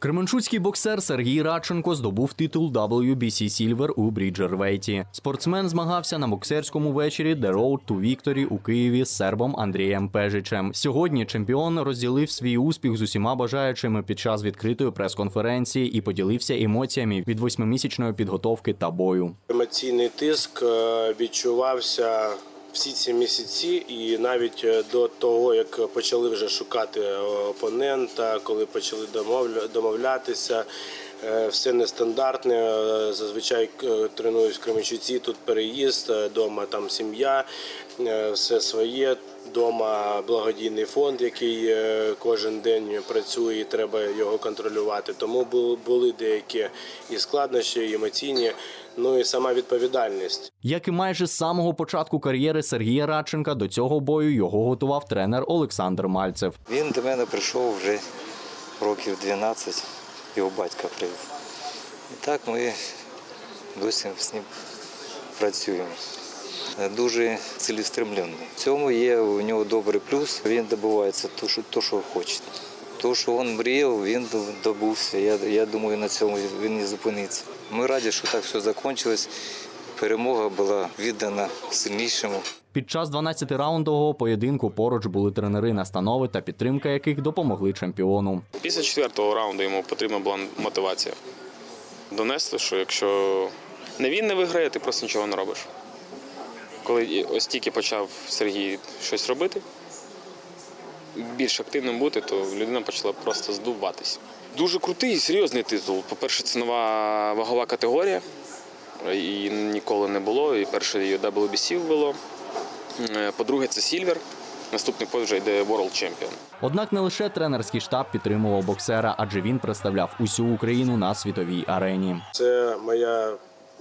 Кременчуцький боксер Сергій Радченко здобув титул WBC Silver у Бріджервейті. Спортсмен змагався на боксерському вечорі The Road to Victory у Києві з сербом Андрієм Пежичем. Сьогодні чемпіон розділив свій успіх з усіма бажаючими під час відкритої прес-конференції і поділився емоціями від восьмимісячної підготовки та бою. Емоційний тиск е, відчувався всі ці місяці, і навіть е, до того, як почали вже шукати е, опонента, коли почали домовля- домовлятися. Е, Все нестандартне. е, Зазвичай е, тренуюсь в Кременчуці, тут переїзд, вдома там сім'я, все своє. Дома благодійний фонд, який кожен день працює, і треба його контролювати. Тому бу- були деякі і складнощі, і емоційні, ну і сама відповідальність. Як і майже з самого початку кар'єри Сергія Радченка, до цього бою його готував тренер Олександр Мальцев. Він до мене прийшов вже років 12, його батька привів. І так ми досі з ним працюємо. Дуже цілеустремлений. В цьому є у нього добрий плюс, він добувається то, що, то, що хоче. То, що він мріяв, він добувся. Я, я думаю, на цьому він не зупиниться. Ми раді, що так все закінчилось. Перемога була віддана сильнішому. Під час 12-раундового поєдинку поруч були тренери настанови та підтримка яких допомогли чемпіону. Після четвертого раунду йому потрібна була мотивація. Донести, що якщо не він не виграє, ти просто нічого не робиш. Коли ось тільки почав Сергій щось робити, більш активним бути, то людина почала просто здуватись. Дуже крутий і серйозний титул. По-перше, це нова вагова категорія. Її ніколи не було. І перше її WBC ввело. Е, По-друге, це Сільвер. Наступний пояс вже йде World Champion. Однак не лише тренерський штаб підтримував боксера, адже він представляв усю Україну на світовій арені. Це моя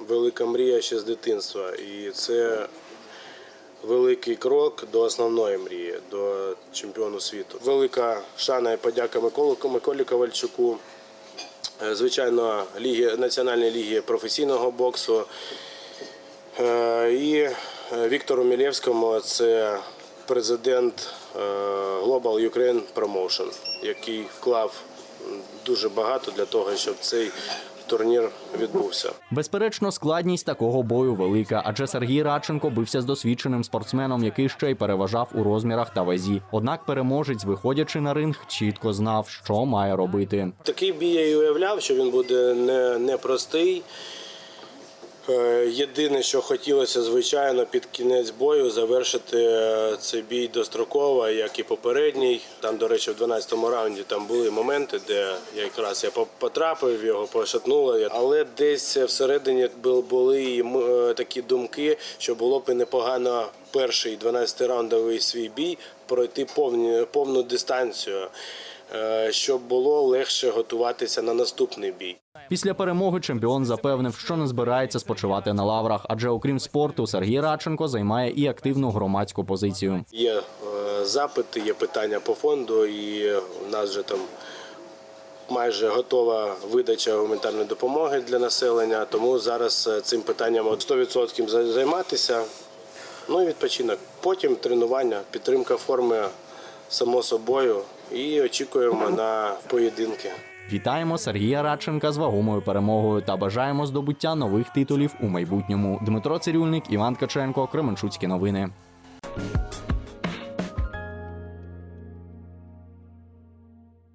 велика мрія ще з дитинства, і це великий крок до основної мрії, до чемпіону світу. Велика шана і подяка Миколу Миколі Ковальчуку. Е, Звичайно, ліги Національної ліги професійного боксу. Е, І е, Віктору Мілєвському це президент Global Ukraine Promotion, який вклав дуже багато для того, щоб цей турнір відбувся. Безперечно, складність такого бою велика, адже Сергій Радченко бився з досвідченим спортсменом, який ще й переважав у розмірах та вазі. Однак переможець, виходячи на ринг, чітко знав, що має робити. Такий бій я і уявляв, що він буде не, непростий. Е, Єдине, що хотілося, звичайно, під кінець бою завершити е, цей бій достроково, як і попередній. Там, до речі, в 12-му раунді там були моменти, де якраз я по- потрапив, його пошатнуло. Але десь всередині бу- були і е, такі думки, що було б непогано перший 12-раундовий свій бій пройти повні, повну дистанцію, щоб було легше готуватися на наступний бій. Після перемоги чемпіон запевнив, що не збирається спочивати на лаврах, адже окрім спорту, Сергій Радченко займає і активну громадську позицію. Є е, запити, є питання по фонду, і у нас вже там майже готова видача гуманітарної допомоги для населення. Тому зараз е, цим питанням от 100% за- займатися. Ну і відпочинок. Потім тренування, підтримка форми само собою. І очікуємо на поєдинки. Вітаємо Сергія Радченка з вагомою перемогою та бажаємо здобуття нових титулів у майбутньому. Дмитро Цирюльник, Іван Каченко, Кременчуцькі новини.